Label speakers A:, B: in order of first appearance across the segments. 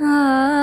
A: 啊。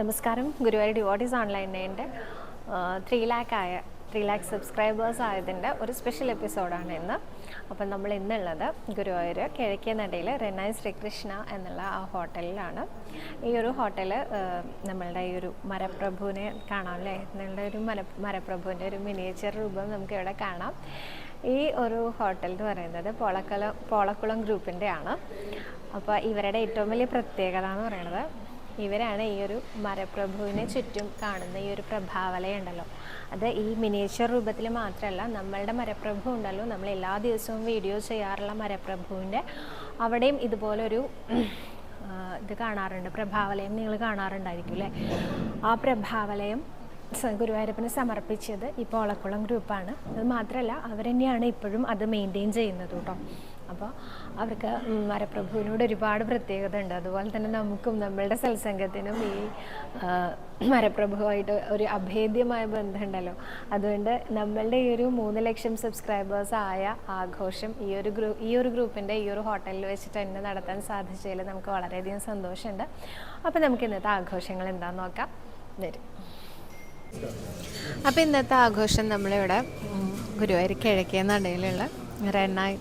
A: നമസ്കാരം. ഗുരുവായൂർ ഡിവോട്ടീസ് ഓൺലൈനിന്റെ ത്രീ ലാക്ക് ആയ ത്രീ ലാക്ക് സബ്സ്ക്രൈബേഴ്സ് ആയതിന്റെ ഒരു സ്പെഷ്യൽ എപ്പിസോഡാണ് ഇന്ന്. അപ്പം നമ്മൾ ഇന്നുള്ളത് ഗുരുവായൂർ കിഴക്കേ നടയിൽ റെനായ് ശ്രീകൃഷ്ണ എന്നുള്ള ആ ഹോട്ടലിലാണ്. ഈ ഒരു ഹോട്ടൽ നമ്മളുടെ ഈ ഒരു മരപ്രഭുവിനെ കാണാമല്ലേ നമ്മളുടെ ഒരു മര മരപ്രഭുവിന്റെ ഒരു മിനിയേച്ചർ രൂപം നമുക്ക് ഇവിടെ കാണാം. ഈ ഒരു ഹോട്ടൽ എന്ന് പറയുന്നത് പോളക്കുളം പോളക്കുളം ഗ്രൂപ്പിന്റെ ആണ്. അപ്പോൾ ഇവരുടെ ഏറ്റവും വലിയ പ്രത്യേകത എന്ന് പറയുന്നത് ഇവരാണ് ഈ ഒരു മരപ്രഭുവിനെ ചുറ്റും കാണുന്ന ഈ ഒരു പ്രഭാവലയുണ്ടല്ലോ. അത് ഈ മിനിയേച്ചർ രൂപത്തിൽ മാത്രമല്ല നമ്മളുടെ മരപ്രഭു ഉണ്ടല്ലോ. നമ്മൾ എല്ലാ ദിവസവും വീഡിയോ ചെയ്യാറുള്ള മരപ്രഭുവിന്റെ അവിടെയും ഇതുപോലൊരു ഇത് കാണാറുണ്ട്. പ്രഭാവലയം നിങ്ങൾ കാണാറുണ്ടായിരിക്കും അല്ലേ? ആ പ്രഭാവലയം ഗുരുവായൂരപ്പന് സമർപ്പിച്ചത് ഇപ്പോൾ ഓളക്കുളം ഗ്രൂപ്പാണ്. അത് മാത്രമല്ല അവർ തന്നെയാണ് ഇപ്പോഴും അത് മെയിന്റെയിൻ ചെയ്യുന്നത് കേട്ടോ. അപ്പോൾ അവർക്ക് മരപ്രഭുവിനോട് ഒരുപാട് പ്രത്യേകത ഉണ്ട് അതുപോലെ തന്നെ നമുക്കും നമ്മളുടെ സത്സംഗത്തിനും ഈ മരപ്രഭുവായിട്ട് ഒരു അഭേദ്യമായ ബന്ധമുണ്ടല്ലോ. അതുകൊണ്ട് നമ്മളുടെ ഈ ഒരു മൂന്ന് ലക്ഷം സബ്സ്ക്രൈബേഴ്സ് ആയ ആഘോഷം ഈ ഒരു ഗ്രൂ ഈ ഒരു ഗ്രൂപ്പിന്റെ ഈ ഒരു ഹോട്ടലിൽ വെച്ചിട്ട് തന്നെ നടത്താൻ സാധിച്ചതിൽ നമുക്ക് വളരെയധികം സന്തോഷമുണ്ട്. അപ്പോൾ നമുക്ക് ഇന്നത്തെ ആഘോഷങ്ങൾ എന്താണെന്ന് നോക്കാം. വരും. അപ്പോൾ ഇന്നത്തെ ആഘോഷം നമ്മളിവിടെ ഗുരുവായൂർ കിഴക്കേ നടയിലുള്ള റെണ്ണായി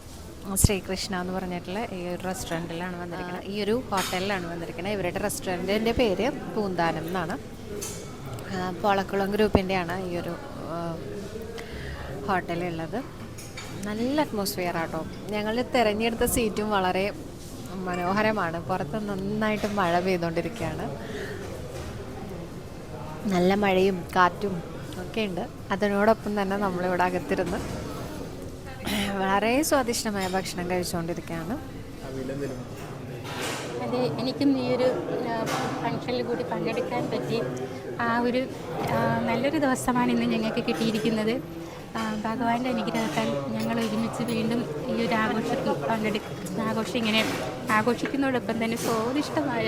A: ശ്രീകൃഷ്ണ എന്ന് പറഞ്ഞിട്ടുള്ള ഈ ഒരു റെസ്റ്റോറന്റിലാണ് വന്നിരിക്കുന്നത്. ഈ ഒരു ഹോട്ടലിലാണ് വന്നിരിക്കുന്നത്. ഇവരുടെ റെസ്റ്റോറന്റിന്റെ പേര് പൂന്താനം എന്നാണ്. പോളക്കുളം ഗ്രൂപ്പിന്റെയാണ് ഈ ഒരു ഹോട്ടലുള്ളത് നല്ല അറ്റ്മോസ്ഫിയർ ആട്ടോ. ഞങ്ങൾ തിരഞ്ഞെടുത്ത സീറ്റും വളരെ മനോഹരമാണ്. പുറത്ത് നന്നായിട്ട് മഴ പെയ്തുകൊണ്ടിരിക്കുകയാണ്. നല്ല മഴയും കാറ്റും ഒക്കെ ഉണ്ട്. അതിനോടൊപ്പം തന്നെ നമ്മളിവിടെ അകത്തിരുന്ന് വളരെ സ്വാദിഷ്ടമായ ഭക്ഷണം കഴിച്ചുകൊണ്ടിരിക്കുകയാണ്.
B: അതെ എനിക്കും ഈ ഒരു ഫംഗ്ഷനിൽ കൂടി പങ്കെടുക്കാൻ പറ്റി. ആ ഒരു നല്ലൊരു ദിവസമാണ് ഇന്ന് ഞങ്ങൾക്ക് കിട്ടിയിരിക്കുന്നത്. ഭഗവാന്റെ അനുഗ്രഹത്താൽ ഞങ്ങൾ ഒരുമിച്ച് വീണ്ടും ഈ ഒരു ആഘോഷത്തിൽ പങ്കെടുക്കുന്ന ആഘോഷം ഇങ്ങനെ ആഘോഷിക്കുന്നതോടൊപ്പം തന്നെ സ്വാദിഷ്ടമായ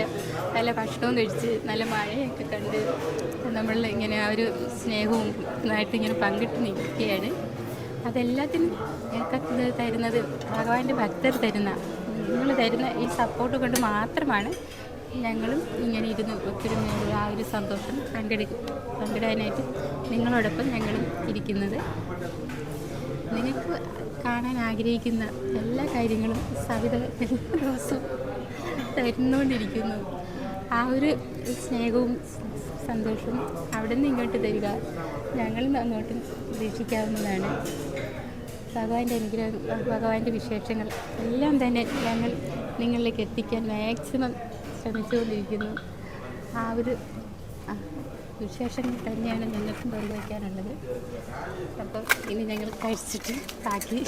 B: നല്ല ഭക്ഷണവും കഴിച്ച് നല്ല മഴയൊക്കെ കണ്ട് നമ്മൾ ഇങ്ങനെ ആ ഒരു സ്നേഹവും ആയിട്ട് ഇങ്ങനെ പങ്കിട്ട് നിൽക്കുകയാണ്. അതെല്ലാത്തിനും തരുന്നത് ഭഗവാന്റെ ഭക്തർ തരുന്ന നിങ്ങൾ തരുന്ന ഈ സപ്പോർട്ട് കൊണ്ട് മാത്രമാണ് ഞങ്ങളും ഇങ്ങനെ ഇരുന്ന് ഒത്തിരി ആ ഒരു സന്തോഷം പങ്കെടുക്കും പങ്കിടാനായിട്ട് നിങ്ങളോടൊപ്പം ഞങ്ങളും ഇരിക്കുന്നത്. നിങ്ങൾക്ക് കാണാൻ ആഗ്രഹിക്കുന്ന എല്ലാ കാര്യങ്ങളും സവിത എല്ലാ ദിവസവും തരുന്നുകൊണ്ടിരിക്കുന്നു ആ ഒരു സ്നേഹവും സന്തോഷവും അവിടെ നിന്ന് ഇങ്ങോട്ട് തരിക ഞങ്ങളും അങ്ങോട്ടും പ്രതീക്ഷിക്കാവുന്നതാണ്. ഭഗവാന്റെ അനുഗ്രഹം ഭഗവാന്റെ വിശേഷങ്ങൾ എല്ലാം തന്നെ ഞങ്ങൾ നിങ്ങളിലേക്ക് എത്തിക്കാൻ മാക്സിമം ശ്രമിച്ചുകൊണ്ടിരിക്കുന്നു. ആ ഒരു വിശേഷങ്ങൾ തന്നെയാണ് ഞങ്ങൾക്കും പങ്കുവയ്ക്കാനുള്ളത് അപ്പോൾ ഇനി ഞങ്ങൾ കഴിച്ചിട്ട് ബാക്കി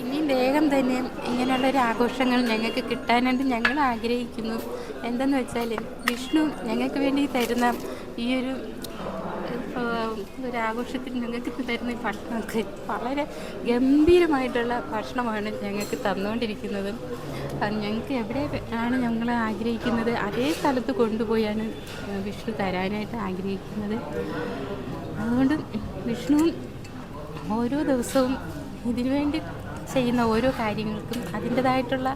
B: ഇനിയും വേഗം തന്നെ ഇങ്ങനെയുള്ളൊരു ആഘോഷങ്ങൾ ഞങ്ങൾക്ക് കിട്ടാനായിട്ട് ഞങ്ങൾ ആഗ്രഹിക്കുന്നു. എന്തെന്ന് വെച്ചാൽ വിഷ്ണു ഞങ്ങൾക്ക് വേണ്ടി തരുന്ന ഈ ഒരു ഇപ്പോൾ ഒരു ആഘോഷത്തിൽ ഞങ്ങൾക്ക് തരുന്ന ഈ ഭക്ഷണമൊക്കെ വളരെ ഗംഭീരമായിട്ടുള്ള ഭക്ഷണമാണ് ഞങ്ങൾക്ക് തന്നുകൊണ്ടിരിക്കുന്നത്. ഞങ്ങൾക്ക് എവിടെ ആണ് ഞങ്ങൾ ആഗ്രഹിക്കുന്നത്? അതേ സ്ഥലത്ത് കൊണ്ടുപോയാണ് വിഷ്ണു തരാനായിട്ട് ആഗ്രഹിക്കുന്നത്. അതുകൊണ്ട് വിഷ്ണുവും ഓരോ ദിവസവും ഇതിനുവേണ്ടി ചെയ്യുന്ന ഓരോ കാര്യങ്ങൾക്കും അതിന്റെതായിട്ടുള്ള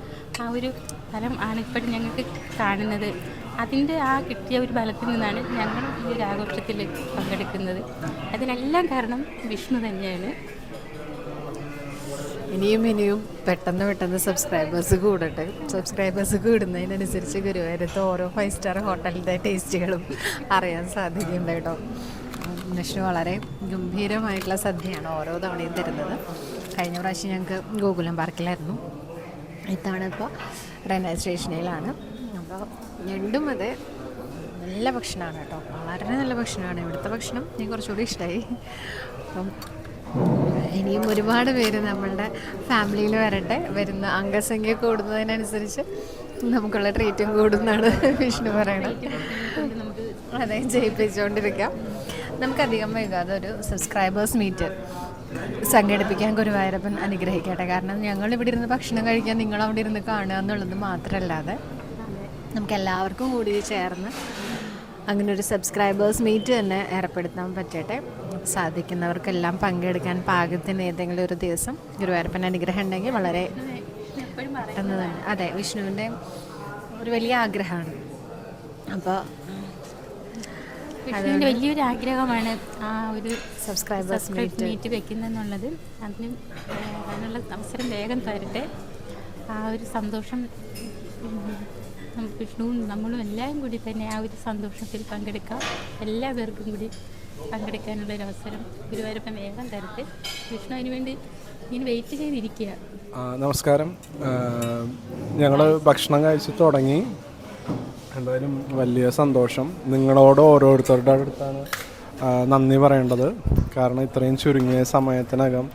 B: ആ ഒരു ഫലം ആണ് ഇപ്പോഴും ഞങ്ങൾക്ക് കാണുന്നത്. അതിന്റെ ആ കിട്ടിയ ഒരു ഫലത്തിൽ നിന്നാണ് ഞങ്ങൾ ഈ ഒരു ആഘോഷത്തിൽ പങ്കെടുക്കുന്നത്. അതിനെല്ലാം കാരണം വിഷ്ണു തന്നെയാണ്.
A: ഇനിയും ഇനിയും പെട്ടെന്ന് പെട്ടെന്ന് സബ്സ്ക്രൈബേഴ്സ് കൂടട്ടെ. സബ്സ്ക്രൈബേഴ്സ് കൂടുന്നതിനനുസരിച്ച് ഗുരുവായൂരത്ത് ഓരോ ഫൈവ് സ്റ്റാർ ഹോട്ടലിന്റെ ടേസ്റ്റുകളും അറിയാൻ സാധിക്കുന്നുണ്ട് കേട്ടോ. വിഷ്ണു വളരെ ഗംഭീരമായിട്ടുള്ള സദ്യയാണ് ഓരോ തവണയും തരുന്നത്. കഴിഞ്ഞ പ്രാവശ്യം ഞങ്ങൾക്ക് ഗോകുലം പാർക്കിലായിരുന്നു ഇത്തവണ ഇപ്പോൾ റെന സ്റ്റേഷനിലാണ് അപ്പോൾ ഞണ്ടും അതെ. നല്ല ഭക്ഷണമാണ് കേട്ടോ. വളരെ നല്ല ഭക്ഷണമാണ്. ഇവിടുത്തെ ഭക്ഷണം ഞാൻ കുറച്ചുകൂടി ഇഷ്ടമായി അപ്പം ഇനിയും ഒരുപാട് പേര് നമ്മളുടെ ഫാമിലിയിൽ വരട്ടെ. വരുന്ന അംഗസംഖ്യ കൂടുന്നതിനനുസരിച്ച് നമുക്കുള്ള ട്രീറ്റും കൂടുന്നാണ് വിഷ്ണു പറയണത്. അതെ ജയിപ്പിച്ചുകൊണ്ടിരിക്കാം. നമുക്കധികം വൈകാതെ ഒരു സബ്സ്ക്രൈബേഴ്സ് മീറ്റ് സംഘടിപ്പിക്കാൻ ഗുരുവായൂരപ്പൻ അനുഗ്രഹിക്കട്ടെ. കാരണം ഞങ്ങൾ ഇവിടെ ഇരുന്ന് ഭക്ഷണം കഴിക്കാൻ നിങ്ങൾ അവിടെ ഇരുന്ന് കാണുക എന്നുള്ളത് മാത്രമല്ലാതെ നമുക്ക് എല്ലാവർക്കും കൂടി ചേർന്ന് അങ്ങനെ ഒരു സബ്സ്ക്രൈബേഴ്സ് മീറ്റ് തന്നെ ഏർപ്പെടുത്താൻ പറ്റട്ടെ. സാധിക്കുന്നവർക്കെല്ലാം പങ്കെടുക്കാൻ പാകത്തിന് ഏതെങ്കിലും ഒരു ദിവസം ഗുരുവായൂരപ്പൻ അനുഗ്രഹം ഉണ്ടെങ്കിൽ വളരെ പെട്ടെന്ന് അതെ വിഷ്ണുവിന്റെ ഒരു വലിയ ആഗ്രഹമാണ്. അപ്പോൾ
B: വിഷ്ണുവിന്റെ വലിയൊരു ആഗ്രഹമാണ് ആ ഒരു
A: സബ്സ്ക്രൈബേഴ്സ്
B: സബ്സ്ക്രൈബ് മീറ്റ് വെക്കുന്നെന്നുള്ളത്. അതിന് അതിനുള്ള അവസരം വേഗം തരട്ടെ. ആ ഒരു സന്തോഷം വിഷ്ണുവും നമ്മളും എല്ലാം കൂടി തന്നെ ആ ഒരു സന്തോഷത്തിൽ പങ്കെടുക്കാം. എല്ലാവർക്കും കൂടി പങ്കെടുക്കാനുള്ള ഒരു അവസരം ഗുരുവായൂരപ്പൻ വേഗം തരത്തിൽ വിഷ്ണു അതിന് വേണ്ടി ഇനി വെയിറ്റ് ചെയ്തിരിക്കുക.
C: നമസ്കാരം. ഞങ്ങൾ ഭക്ഷണം കഴിച്ച് തുടങ്ങി. എന്തായാലും വലിയ സന്തോഷം. നിങ്ങളോട് ഓരോരുത്തരുടെ അടുത്താണ് നന്ദി പറയേണ്ടത്. കാരണം ഇത്രയും ചുരുങ്ങിയ സമയത്തിനകം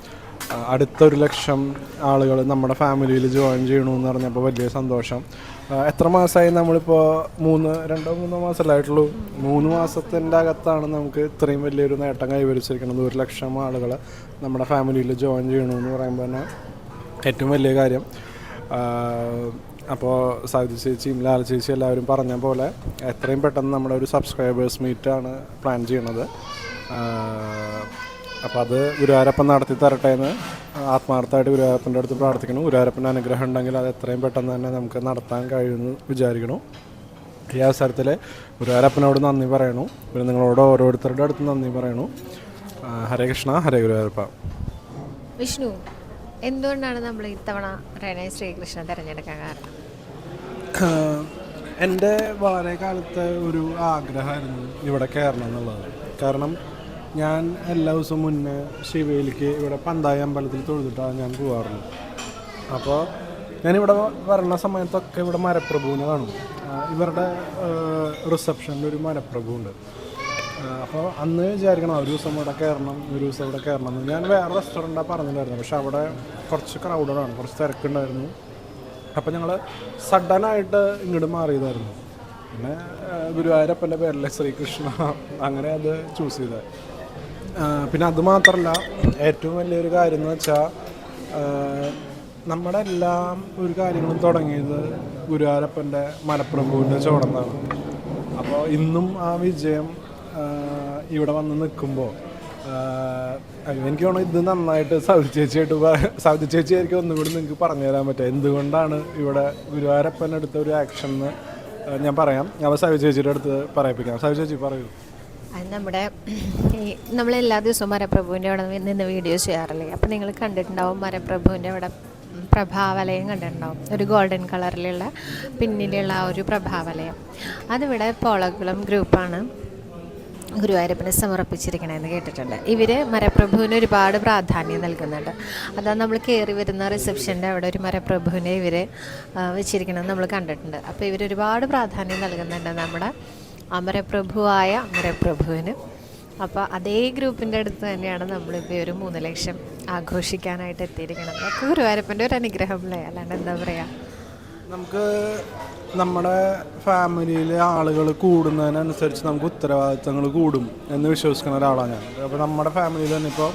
C: അടുത്തൊരു ലക്ഷം ആളുകൾ നമ്മുടെ ഫാമിലിയിൽ ജോയിൻ ചെയ്യണമെന്ന് പറഞ്ഞപ്പോൾ വലിയ സന്തോഷം. എത്ര മാസമായി നമ്മളിപ്പോൾ മൂന്ന് രണ്ടോ മൂന്നോ മാസമല്ലായിട്ടുള്ളൂ? മൂന്ന് മാസത്തിന്റെ അകത്താണ് നമുക്ക് ഇത്രയും വലിയൊരു നേട്ടം കൈവരിച്ചിരിക്കുന്നത്. ഒരു ലക്ഷം ആളുകൾ നമ്മുടെ ഫാമിലിയിൽ ജോയിൻ ചെയ്യണമെന്ന് പറയുമ്പോൾ തന്നെ ഏറ്റവും വലിയ കാര്യം. അപ്പോൾ സൗദി ചേച്ചിയും ലാൽ ചേച്ചി എല്ലാവരും പറഞ്ഞ പോലെ എത്രയും പെട്ടെന്ന് നമ്മുടെ ഒരു സബ്സ്ക്രൈബേഴ്സ് മീറ്റാണ് പ്ലാൻ ചെയ്യണത് അപ്പോൾ അത് ഗുരുവായൂരപ്പൻ നടത്തി തരട്ടെ എന്ന് ആത്മാർത്ഥമായിട്ട് ഗുരുവായൂരപ്പന്റെ അടുത്ത് പ്രാർത്ഥിക്കണം ഗുരുവായൂരപ്പന്റെ അനുഗ്രഹം ഉണ്ടെങ്കിൽ അത് എത്രയും പെട്ടെന്ന് തന്നെ നമുക്ക് നടത്താൻ കഴിയുമെന്ന് വിചാരിക്കണം ഈ അവസരത്തിൽ ഗുരുവായൂരപ്പനോട് നന്ദി പറയണു. പിന്നെ നിങ്ങളോട് ഓരോരുത്തരുടെ അടുത്ത് നന്ദി പറയണു. ഹരേ കൃഷ്ണ ഹരേ ഗുരുവായൂരപ്പ.
A: വിഷ്ണു എന്തുകൊണ്ടാണ് നമ്മൾ ഇത്തവണ റെനേ ശ്രീകൃഷ്ണൻ തിരഞ്ഞെടുക്കാൻ കാരണം?
C: എന്റെ വളരെ കാലത്തെ ഒരു ആഗ്രഹമായിരുന്നു ഇവിടെ കയറണം എന്നുള്ളത്. കാരണം ഞാൻ എല്ലാ ദിവസവും മുന്നേ ശിവയിലേക്ക് ഇവിടെ പന്തായ അമ്പലത്തിൽ തൊഴുതിട്ടാണ് ഞാൻ പോകാറുള്ളത് അപ്പോൾ ഞാനിവിടെ വരണ സമയത്തൊക്കെ ഇവിടെ മരപ്രഭുവിനെ കാണും. ഇവരുടെ റിസപ്ഷനിൽ ഒരു മരപ്രഭുണ്ട് അപ്പോൾ അന്ന് വിചാരിക്കണം ഒരു ദിവസം ഇവിടെ കയറണം ഒരു ദിവസം ഇവിടെ കയറണം എന്ന്. ഞാൻ വേറെ റെസ്റ്റോറന്റാണ് പറഞ്ഞിട്ടുണ്ടായിരുന്നു. പക്ഷെ അവിടെ കുറച്ച് ക്രൗഡഡാണ് കുറച്ച് തിരക്കുണ്ടായിരുന്നു. അപ്പോൾ ഞങ്ങൾ സഡനായിട്ട് ഇങ്ങോട്ട് മാറിയതായിരുന്നു. പിന്നെ ഗുരുവായൂരപ്പന്റെ പേരല്ലേ ശ്രീകൃഷ്ണ അങ്ങനെ അത് ചൂസ് ചെയ്തത്. പിന്നെ അതുമാത്രല്ല ഏറ്റവും വലിയൊരു കാര്യം എന്ന് വെച്ചാൽ നമ്മുടെ എല്ലാം ഒരു കാര്യങ്ങളും തുടങ്ങിയത് ഗുരുവായൂരപ്പന്റെ മലപ്രഭുവിന്റെ ചോടന്നാണ്. അപ്പോൾ ഇന്നും ആ വിജയം ഇവിടെ വന്ന് നിൽക്കുമ്പോൾ എനിക്ക് തോന്നുന്നു ഇത് നന്നായിട്ട് സൗദി ചേച്ചിയായിട്ട് സൗദി ചേച്ചി ആയിരിക്കും ഒന്നുകൂടി നിങ്ങൾക്ക് പറഞ്ഞു തരാൻ പറ്റുക. എന്തുകൊണ്ടാണ് ഇവിടെ ഗുരുവായൂരപ്പൻ എടുത്ത ഒരു ആക്ഷൻ എന്ന് ഞാൻ പറയാം. അപ്പോൾ സൗദി ചേച്ചിയുടെ അടുത്ത് പറയിപ്പിക്കാം. സൗദി ചേച്ചി പറയൂ.
A: അത് നമ്മുടെ ഈ നമ്മൾ എല്ലാ ദിവസവും മരപ്രഭുവിന്റെ അവിടെ നിന്ന് വീഡിയോ ചെയ്യാറില്ലേ? അപ്പോൾ നിങ്ങൾ കണ്ടിട്ടുണ്ടാവും മരപ്രഭുവിന്റെ അവിടെ പ്രഭാവലയം കണ്ടിട്ടുണ്ടാവും. ഒരു ഗോൾഡൻ കളറിലുള്ള പിന്നിലുള്ള ആ ഒരു പ്രഭാവലയം. അതിവിടെ പോളകുളം ഗ്രൂപ്പാണ് ഗുരുവായൂരപ്പനെ സമർപ്പിച്ചിരിക്കണമെന്ന് കേട്ടിട്ടുണ്ട്. ഇവർ മരപ്രഭുവിന് ഒരുപാട് പ്രാധാന്യം നൽകുന്നുണ്ട്. അതാ നമ്മൾ കയറി വരുന്ന റിസപ്ഷന്റെ അവിടെ ഒരു മരപ്രഭുവിനെ ഇവർ വെച്ചിരിക്കണമെന്ന് നമ്മൾ കണ്ടിട്ടുണ്ട്. അപ്പോൾ ഇവർ ഒരുപാട് പ്രാധാന്യം നൽകുന്നുണ്ട് നമ്മുടെ അമരപ്രഭുവായ അമരപ്രഭുവിന്. അപ്പോൾ അതേ ഗ്രൂപ്പിന്റെ അടുത്ത് തന്നെയാണ് നമ്മളിപ്പോൾ ഒരു മൂന്ന് ലക്ഷം ആഘോഷിക്കാനായിട്ട് എത്തിയിരിക്കുന്നത്. അതൊക്കെ ഗുരുവായൂരപ്പന്റെ ഒരു അനുഗ്രഹം അല്ലേ അല്ലാണ്ട് എന്താ പറയുക
C: നമുക്ക് നമ്മുടെ ഫാമിലിയിലെ ആളുകൾ കൂടുന്നതിനനുസരിച്ച് നമുക്ക് ഉത്തരവാദിത്തങ്ങൾ കൂടും എന്ന് വിശ്വസിക്കുന്ന ഒരാളാണ് ഞാൻ. അപ്പോൾ നമ്മുടെ ഫാമിലിയിൽ തന്നെ ഇപ്പോൾ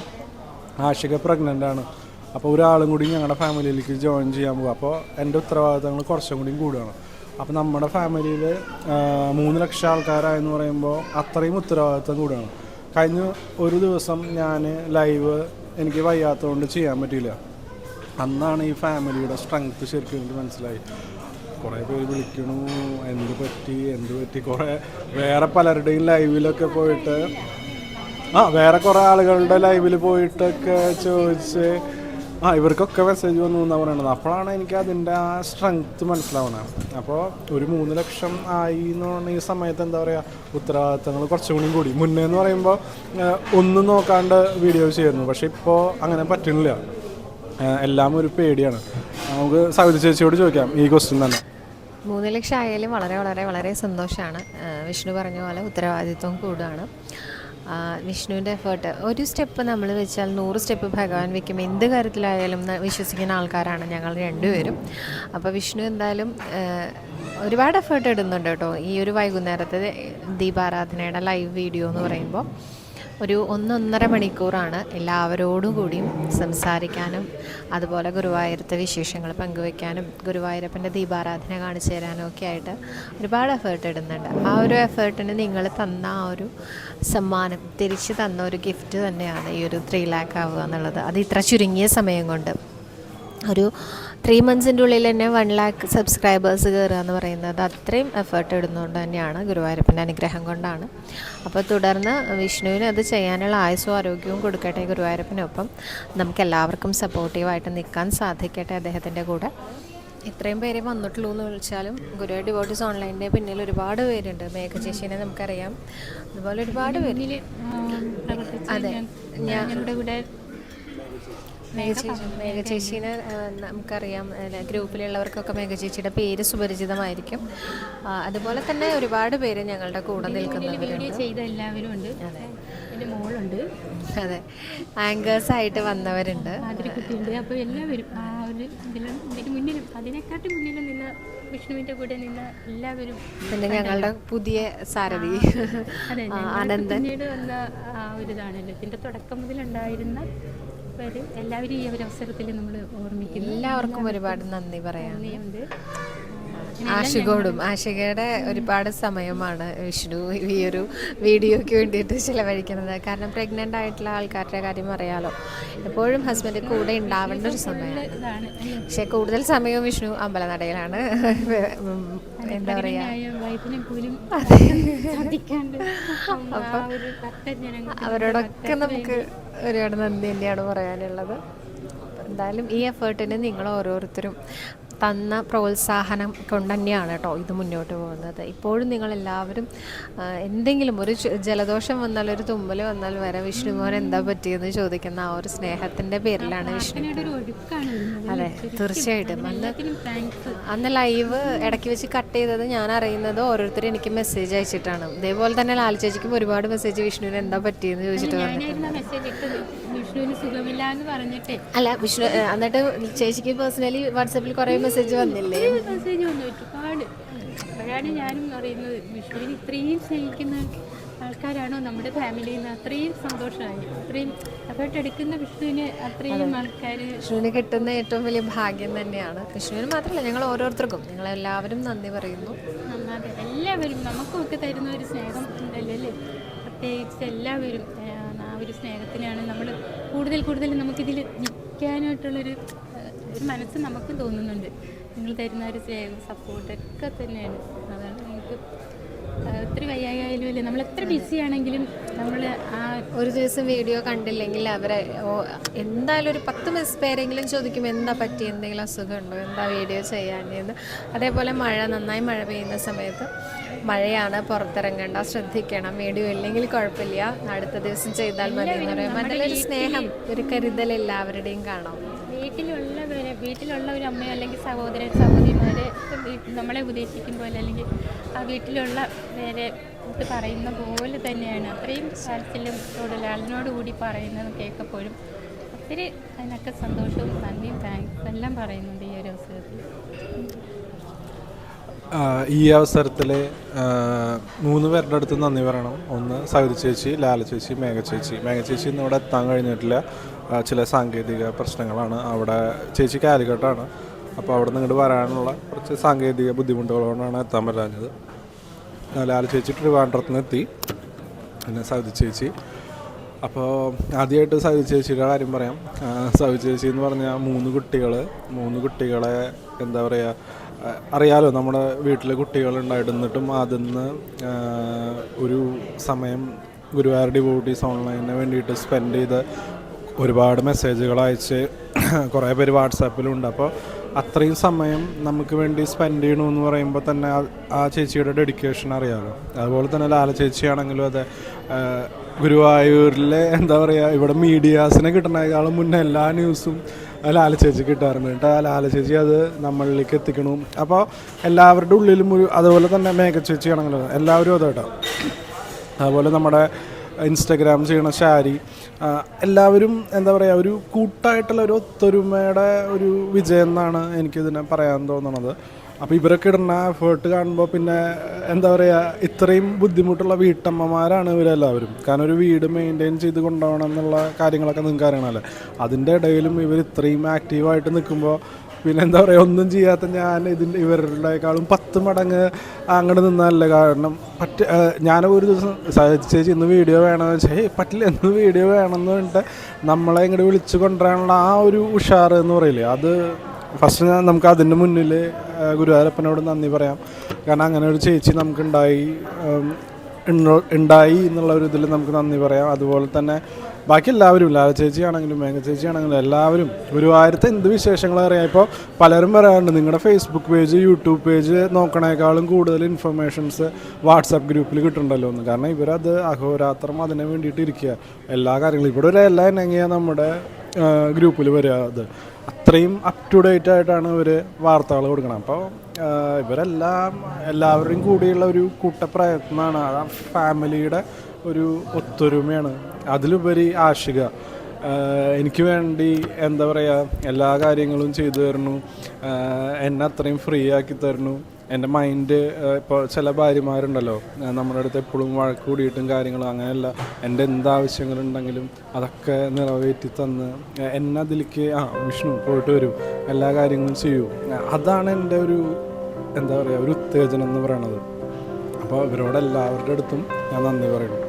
C: ആഷിക പ്രഗ്നന്റ് ആണ്. അപ്പോൾ ഒരാളും കൂടി ഞങ്ങളുടെ ഫാമിലിയിലേക്ക് ജോയിൻ ചെയ്യാൻ പോകും അപ്പോൾ എന്റെ ഉത്തരവാദിത്തങ്ങൾ കുറച്ചും കൂടി കൂടുകയാണ്. അപ്പോൾ നമ്മുടെ ഫാമിലിയിൽ മൂന്ന് ലക്ഷം ആൾക്കാരായെന്ന് പറയുമ്പോൾ അത്രയും ഉത്തരവാദിത്തം കൂടുകയാണ് കഴിഞ്ഞ ഒരു ദിവസം ഞാൻ ലൈവ് എനിക്ക് വയ്യാത്തതുകൊണ്ട് ചെയ്യാൻ പറ്റിയില്ല. അന്നാണ് ഈ ഫാമിലിയുടെ സ്ട്രെങ്ത് ശരിക്കും എനിക്ക് മനസ്സിലായി. കുറേ പേര് വിളിക്കണു എന്ത് പറ്റി എന്ത് പറ്റി? കുറേ വേറെ പലരുടെയും ലൈവിലൊക്കെ പോയിട്ട് ആ വേറെ കുറേ ആളുകളുടെ ലൈവിൽ പോയിട്ടൊക്കെ ചോദിച്ച് ആ ഇവർക്കൊക്കെ മെസ്സേജ് വന്നു എന്നാണ് പറയണത്. അപ്പോഴാണ് എനിക്ക് അതിന്റെ ആ സ്ട്രെങ്ത് മനസ്സിലാവണത് അപ്പോൾ ഒരു മൂന്ന് ലക്ഷം ആയി എന്ന് പറഞ്ഞ ഈ സമയത്ത് എന്താ പറയുക ഉത്തരവാദിത്തങ്ങൾ കുറച്ചും കൂടി കൂടി. മുന്നേ എന്ന് പറയുമ്പോൾ ഒന്നും നോക്കാണ്ട് വീഡിയോ ചെയ്യുന്നു പക്ഷെ ഇപ്പോൾ അങ്ങനെ പറ്റുന്നില്ല. എല്ലാം ഒരു പേടിയാണ്. നമുക്ക് സൗദി ചേച്ചിയോട് ചോദിക്കാം ഈ ക്വസ്റ്റ്യൻ തന്നെ.
A: മൂന്ന് ലക്ഷം ആയാലും വളരെ വളരെ വളരെ സന്തോഷമാണ്. വിഷ്ണു പറഞ്ഞ പോലെ ഉത്തരവാദിത്വം കൂടുകയാണ്. ആ, വിഷ്ണുവിന്റെ എഫേർട്ട് ഒരു സ്റ്റെപ്പ് നമ്മൾ വെച്ചാൽ നൂറ് സ്റ്റെപ്പ് ഭഗവാൻ വെക്കും. എന്ത് കാര്യത്തിലായാലും വിശ്വസിക്കുന്ന ആൾക്കാരാണ് ഞങ്ങൾ രണ്ടുപേരും. അപ്പോൾ വിഷ്ണു എന്തായാലും ഒരുപാട് എഫേർട്ട് ഇടുന്നുണ്ട് കേട്ടോ. ഈ ഒരു വൈകുന്നേരത്തെ ദീപാരാധനയുടെ ലൈവ് വീഡിയോ എന്ന് പറയുമ്പോൾ ഒരു ഒന്നൊന്നര മണിക്കൂറാണ് എല്ലാവരോടും കൂടിയും സംസാരിക്കാനും അതുപോലെ ഗുരുവായൂരത്തെ വിശേഷങ്ങൾ പങ്കുവെക്കാനും ഗുരുവായൂരപ്പന്റെ ദീപാരാധന കാണിച്ചു തരാനും ഒക്കെ ആയിട്ട് ഒരുപാട് എഫേർട്ട് ഇടുന്നുണ്ട്. ആ ഒരു എഫേർട്ടിന് നിങ്ങൾ തന്ന ആ ഒരു സമ്മാനം തിരിച്ച് തന്ന ഒരു ഗിഫ്റ്റ് തന്നെയാണ് ഈ ഒരു ത്രീ ലാക്ക് ആവുക എന്നുള്ളത്. അത് ഇത്ര ചുരുങ്ങിയ സമയം കൊണ്ട് ഒരു ത്രീ മന്ത്സിന്റെ ഉള്ളിൽ തന്നെ വൺ ലാക്ക് സബ്സ്ക്രൈബേഴ്സ് കയറുക എന്ന് പറയുന്നത് അത്രയും എഫേർട്ട് ഇടുന്നതുകൊണ്ട് തന്നെയാണ് ഗുരുവായൂരപ്പന്റെ അനുഗ്രഹം കൊണ്ടാണ്. അപ്പോൾ തുടർന്ന് വിഷ്ണുവിന് അത് ചെയ്യാനുള്ള ആയുസ്സും ആരോഗ്യവും കൊടുക്കട്ടെ ഗുരുവായൂരപ്പനൊപ്പം. നമുക്ക് എല്ലാവർക്കും സപ്പോർട്ടീവായിട്ട് നിൽക്കാൻ സാധിക്കട്ടെ അദ്ദേഹത്തിന്റെ കൂടെ. ഇത്രയും പേരെ വന്നിട്ടുള്ളൂ എന്ന് വിളിച്ചാലും ഗുരുവായൂർ ഡിവോട്ടീസ് ഓൺലൈനിന്റെ പിന്നിൽ ഒരുപാട് പേരുണ്ട്. മേഘ ചേച്ചീനെ നമുക്കറിയാം. അതുപോലെ ഒരുപാട് പേര്. അതെ.
B: ഞാൻ- ഞങ്ങളുടെ കൂടെ
A: മേഘ ചേച്ചി മേഘ ചേച്ചീനെ ആ, നമുക്കറിയാം ഗ്രൂപ്പിലുള്ളവർക്കൊക്കെ മേഘചേച്ചിയുടെ പേര് സുപരിചിതമായിരിക്കും. അതുപോലെ തന്നെ ഒരുപാട് പേര് ഞങ്ങളുടെ കൂടെ നിൽക്കുന്നവരുണ്ട്.
B: ചെയ്ത എല്ലാവരും ഉണ്ട്. എന്റെ മോളുണ്ട്.
A: അതെ. ആങ്കേഴ്സ് ആയിട്ട് വന്നവരുണ്ട്
B: അപ്പോൾ എല്ലാവരും ആ ഒരു ഇതിലും ഇതിന് മുന്നിലും അതിനെക്കാട്ടും മുന്നിലും നിന്ന വിഷ്ണുവിന്റെ കൂടെ നിന്ന എല്ലാവരും
A: പിന്നെ ഞങ്ങളുടെ പുതിയ സാരഥി.
B: അതെ.
A: ആ, ആനന്ദൻ.
B: പിന്നീട് വന്ന ആ ഒരു ഇതാണല്ലോ. ഇതിന്റെ തുടക്കം മുതലുണ്ടായിരുന്ന പേര് എല്ലാവരും ഈ ഒരു അവസരത്തിൽ നമ്മൾ ഓർമ്മിക്കുന്നു.
A: എല്ലാവർക്കും ഒരുപാട് നന്ദി പറയാം ആഷികോടും. ആഷികയുടെ ഒരുപാട് സമയമാണ് വിഷ്ണു ഈ ഒരു വീഡിയോയ്ക്ക് വേണ്ടിയിട്ട് ചിലവഴിക്കുന്നത്. കാരണം പ്രഗ്നന്റ് ആയിട്ടുള്ള ആൾക്കാരുടെ കാര്യം അറിയാലോ. എപ്പോഴും ഹസ്ബൻഡ് കൂടെ ഉണ്ടാവേണ്ട ഒരു സമയമാണ്. പക്ഷേ കൂടുതൽ സമയവും വിഷ്ണു അമ്പലനടയിലാണ്. എന്താ പറയുക
B: ഭക്തജനങ്ങൾ
A: അവരോടൊക്കെ നമുക്ക് ഒരുപാട് നന്ദി തന്നെയാണ് പറയാനുള്ളത് എന്തായാലും ഈ എഫേർട്ടിന് നിങ്ങൾ ഓരോരുത്തരും തന്ന പ്രോത്സാഹനം കൊണ്ട് തന്നെയാണ് കേട്ടോ ഇത് മുന്നോട്ട് പോകുന്നത്. ഇപ്പോഴും നിങ്ങളെല്ലാവരും എന്തെങ്കിലും ഒരു ജലദോഷം വന്നാൽ ഒരു തുമ്മൽ വന്നാൽ വരെ വിഷ്ണു വിഷ്ണുമോൻ എന്താ പറ്റിയെന്ന് ചോദിക്കുന്ന ആ ഒരു സ്നേഹത്തിന്റെ പേരിലാണ് വിഷ്ണു അതെ തീർച്ചയായിട്ടും. അന്ന് അന്ന് ലൈവ് ഇടയ്ക്ക് വെച്ച് കട്ട് ചെയ്തത് ഞാൻ അറിയുന്നത് ഓരോരുത്തർ എനിക്ക് മെസ്സേജ് അയച്ചിട്ടാണ്. ഇതേപോലെ തന്നെ ലാൽ ചേച്ചിക്കും ഒരുപാട് മെസ്സേജ് വിഷ്ണുവിന് എന്താ പറ്റിയെന്ന് ചോദിച്ചിട്ട്
B: ഇട്ടത്. വിഷ്ണുവിന് സുഖമില്ല എന്ന് പറഞ്ഞിട്ട്.
A: അല്ല വിഷ്ണു എന്നിട്ട് ചേച്ചിക്ക് പേഴ്സണലി വാട്സാപ്പിൽ കുറെ മെസ്സേജ് വന്നില്ലേ?
B: മെസ്സേജ് വന്നു ഒരുപാട്. അപ്പോഴാണ് ഞാനും അറിയുന്നത് വിഷ്ണുവിന് ഇത്രയും സ്നേഹിക്കുന്ന ആൾക്കാരാണോ നമ്മുടെ ഫാമിലിയിൽ നിന്ന് അത്രയും സന്തോഷമായി. അത്രയും എഫേർട്ട് എടുക്കുന്ന വിഷ്ണുവിന് അത്രയും ആൾക്കാർ
A: വിഷ്ണുവിന് കിട്ടുന്ന ഏറ്റവും വലിയ ഭാഗ്യം തന്നെയാണ്. വിഷ്ണുവിന് മാത്രമല്ല ഞങ്ങൾ ഓരോരുത്തർക്കും. ഞങ്ങളെല്ലാവരും നന്ദി പറയുന്നു.
B: അതെ എല്ലാവരും നമുക്കൊക്കെ തരുന്ന ഒരു സ്നേഹം ഉണ്ടല്ലേ അല്ലേ? പ്രത്യേകിച്ച് എല്ലാവരും ആ, ഒരു സ്നേഹത്തിനാണ് നമ്മൾ കൂടുതൽ കൂടുതൽ നമുക്കിതിൽ നിൽക്കാനായിട്ടുള്ളൊരു ഒരു മനസ്സ് നമുക്കും തോന്നുന്നുണ്ട്. നിങ്ങൾ തരുന്ന ഒരു സ്നേഹം സപ്പോർട്ടൊക്കെ തന്നെയാണ്. അതാണ് നമുക്ക് ഒത്തിരി വയ്യായാലും അല്ലേ? നമ്മൾ എത്ര ബിസി ആണെങ്കിലും നമ്മൾ ആ
A: ഒരു ദിവസം വീഡിയോ കണ്ടില്ലെങ്കിൽ അവരെ എന്തായാലും ഒരു പത്ത് മിസ് പേരെങ്കിലും ചോദിക്കും എന്താ പറ്റി? എന്തെങ്കിലും അസുഖമുണ്ടോ? എന്താ വീഡിയോ ചെയ്യാൻ എന്ന് അതേപോലെ മഴ നന്നായി മഴ പെയ്യുന്ന സമയത്ത് മഴയാണ് പുറത്തിറങ്ങേണ്ട ശ്രദ്ധിക്കണം വീഡിയോ ഇല്ലെങ്കിൽ കുഴപ്പമില്ല. അടുത്ത ദിവസം ചെയ്താൽ മതി എന്ന് പറയുമ്പോൾ നല്ലൊരു സ്നേഹം ഒരു കരുതൽ എല്ലാവരുടെയും കാണാം.
B: വീട്ടിലുള്ളവരെ വീട്ടിലുള്ള ഒരു അമ്മയോ അല്ലെങ്കിൽ സഹോദരൻ സഹോദരിമാരെ നമ്മളെ ഉപദേശിക്കും പോലെ അല്ലെങ്കിൽ ആ വീട്ടിലുള്ള പേരെ ഇത് പറയുന്ന പോലെ തന്നെയാണ്. അത്രയും കാര്യത്തിലും തൊഴിലാളിനോട് കൂടി പറയുന്നത് കേൾക്കപ്പോഴും ഒത്തിരി അതിനൊക്കെ സന്തോഷവും നന്ദിയും താങ്ക്സ് എല്ലാം പറയുന്നുണ്ട് ഈ ഒരു അവസരത്തിൽ.
C: ഈ അവസരത്തിൽ മൂന്ന് പേരുടെ അടുത്ത് നന്ദി പറയണം. ഒന്ന് സവിത ചേച്ചി ലാല ചേച്ചി മേഘ ചേച്ചി. മേഘ ചേച്ചി ഇന്ന് ഇവിടെ എത്താൻ കഴിഞ്ഞിട്ടില്ല. ചില സാങ്കേതിക പ്രശ്നങ്ങളാണ് അവിടെ ചേച്ചി കാലിക്കട്ടാണ്. അപ്പോൾ അവിടെ നിന്ന് ഇങ്ങോട്ട് വരാനുള്ള കുറച്ച് സാങ്കേതിക ബുദ്ധിമുട്ടുകൾ കൊണ്ടാണ് എത്താൻ പറ്റാഞ്ഞത്. ലാല ചേച്ചി ട്രിവാൻഡ്രത്തിന് എത്തി. പിന്നെ സവിത ചേച്ചി. അപ്പോൾ ആദ്യമായിട്ട് സവിത ചേച്ചിയുടെ കാര്യം പറയാം. സവിത ചേച്ചി എന്ന് പറഞ്ഞാൽ മൂന്ന് കുട്ടികൾ മൂന്ന് കുട്ടികളെ എന്താ പറയുക അറിയാലോ നമ്മുടെ വീട്ടിലെ കുട്ടികളുണ്ടായിരുന്നിട്ടും അതിൽ ആ, ഒരു സമയം ഗുരുവായൂർ ഡിവോട്ടീസ് ഓൺലൈനിന് വേണ്ടിയിട്ട് സ്പെൻഡ് ചെയ്ത് ഒരുപാട് മെസ്സേജുകൾ അയച്ച് കുറേ പേര് വാട്സാപ്പിലുണ്ട്. അപ്പോൾ അത്രയും സമയം നമുക്ക് വേണ്ടി സ്പെൻഡ് ചെയ്യണമെന്ന് പറയുമ്പോൾ തന്നെ ആ- ചേച്ചിയുടെ ഡെഡിക്കേഷൻ അറിയാമല്ലോ അതുപോലെ തന്നെ ലാല ചേച്ചിയാണെങ്കിലും അതെ. ഗുരുവായൂരിലെ എന്താ പറയുക ഇവിടെ മീഡിയാസിനെ കിട്ടണേക്കാളും മുന്നേ എല്ലാ ന്യൂസും ലാല ചേച്ചി കിട്ടാറുണ്ട് കേട്ടോ. ആ ലാല ചേച്ചി അത് നമ്മളിലേക്ക് എത്തിക്കണം. അപ്പോൾ എല്ലാവരുടെ ഉള്ളിലും ഒരു അതുപോലെ തന്നെ മേഘ ചേച്ചിയാണെങ്കിലും എല്ലാവരും അത് കേട്ടോ. അതുപോലെ നമ്മുടെ ഇൻസ്റ്റഗ്രാം ചെയ്യണ ശാരി എല്ലാവരും എന്താ പറയുക ഒരു കൂട്ടായിട്ടുള്ള ഒരു ഒത്തൊരുമയുടെ ഒരു വിജയം എന്നാണ് എനിക്കിതിനെ പറയാൻ തോന്നണത്. അപ്പോൾ ഇവരൊക്കെ ഇടുന്ന എഫേർട്ട് കാണുമ്പോൾ പിന്നെ എന്താ പറയുക ഇത്രയും ബുദ്ധിമുട്ടുള്ള വീട്ടമ്മമാരാണ് ഇവരെല്ലാവരും. കാരണം ഒരു വീട് മെയിന്റെയിൻ ചെയ്ത് കൊണ്ടുപോകണം എന്നുള്ള കാര്യങ്ങളൊക്കെ നിങ്ങൾക്ക് അറിയണമല്ലേ. അതിന്റെ ഇടയിലും ഇവർ ഇത്രയും ആക്റ്റീവായിട്ട് നിൽക്കുമ്പോൾ പിന്നെ എന്താ പറയുക ഒന്നും ചെയ്യാത്ത ഞാൻ ഇതിന്റെ ഇവരുടെക്കാളും പത്ത് മടങ്ങ് അങ്ങോട്ട് നിന്നല്ല കാരണം പറ്റ ഞാൻ ഒരു ദിവസം ചേച്ചി ഇന്ന് വീഡിയോ വേണമെന്ന് വെച്ചാൽ "ഏയ് പറ്റില്ല ഇന്ന് വീഡിയോ വേണമെന്ന് പറഞ്ഞിട്ട് നമ്മളെ ഇങ്ങോട്ട് വിളിച്ചു കൊണ്ടുവരാനുള്ള ആ ഒരു ഉഷാർ എന്ന് പറയില്ലേ അത് ഫസ്റ്റ് നമുക്ക് അതിന്റെ മുന്നിൽ ഗുരുവായൂരപ്പനോട് നന്ദി പറയാം. കാരണം അങ്ങനെ ഒരു ചേച്ചി നമുക്കുണ്ടായി ഉണ്ടായി എന്നുള്ള ഒരു ഇതിൽ നമുക്ക് നന്ദി പറയാം. അതുപോലെ തന്നെ ബാക്കി എല്ലാവരും ലാല ചേച്ചിയാണെങ്കിലും മേഘ ചേച്ചിയാണെങ്കിലും എല്ലാവരും ഗുരുവായൂരത്തെ എന്ത് വിശേഷങ്ങൾ അറിയാം? ഇപ്പോൾ പലരും പറയാറുണ്ട് നിങ്ങളുടെ ഫേസ്ബുക്ക് പേജ് യൂട്യൂബ് പേജ് നോക്കണേക്കാളും കൂടുതൽ ഇൻഫർമേഷൻസ് വാട്സാപ്പ് ഗ്രൂപ്പിൽ കിട്ടുന്നുണ്ടല്ലോ എന്ന്. കാരണം ഇവരത് അഹോരാത്രം അതിനെ വേണ്ടിയിട്ട് ഇരിക്കുക. എല്ലാ കാര്യങ്ങളും ഇവിടെ ഒരു എല്ലാം ഇണങ്ങിയ നമ്മുടെ ഗ്രൂപ്പിൽ വരിക അത്. അത്രയും അപ് ടു ഡേറ്റ് ആയിട്ടാണ് ഇവർ വാർത്തകൾ കൊടുക്കണം അപ്പോൾ ഇവരെല്ലാം എല്ലാവരുടെയും കൂടിയുള്ള ഒരു കൂട്ടപ്രയത്നമാണ്. ആ ഫാമിലിയുടെ ഒരു ഒത്തൊരുമയാണ്. അതിലുപരി ആശിക. എനിക്ക് വേണ്ടി എന്താ പറയുക എല്ലാ കാര്യങ്ങളും ചെയ്തു തരുന്നു. എന്നെ അത്രയും ഫ്രീ ആക്കി തരുന്നു. എന്റെ മൈൻഡ് ഇപ്പോൾ ചില ഭാര്യമാരുണ്ടല്ലോ നമ്മുടെ അടുത്ത് എപ്പോഴും വഴക്ക് കൂടിയിട്ടും കാര്യങ്ങളും അങ്ങനെയല്ല. എന്റെ എന്താവശ്യങ്ങളുണ്ടെങ്കിലും അതൊക്കെ നിറവേറ്റി തന്ന് എന്നെ അതിലേക്ക് ആ വിഷ്ണു പോയിട്ട് വരും എല്ലാ കാര്യങ്ങളും ചെയ്യൂ. അതാണ് എന്റെ ഒരു എന്താ പറയുക ഒരു ഉത്തേജനം എന്ന് പറയണത്. അപ്പോൾ ഇവരോടെല്ലാവരുടെ അടുത്തും ഞാൻ നന്ദി പറയുന്നു.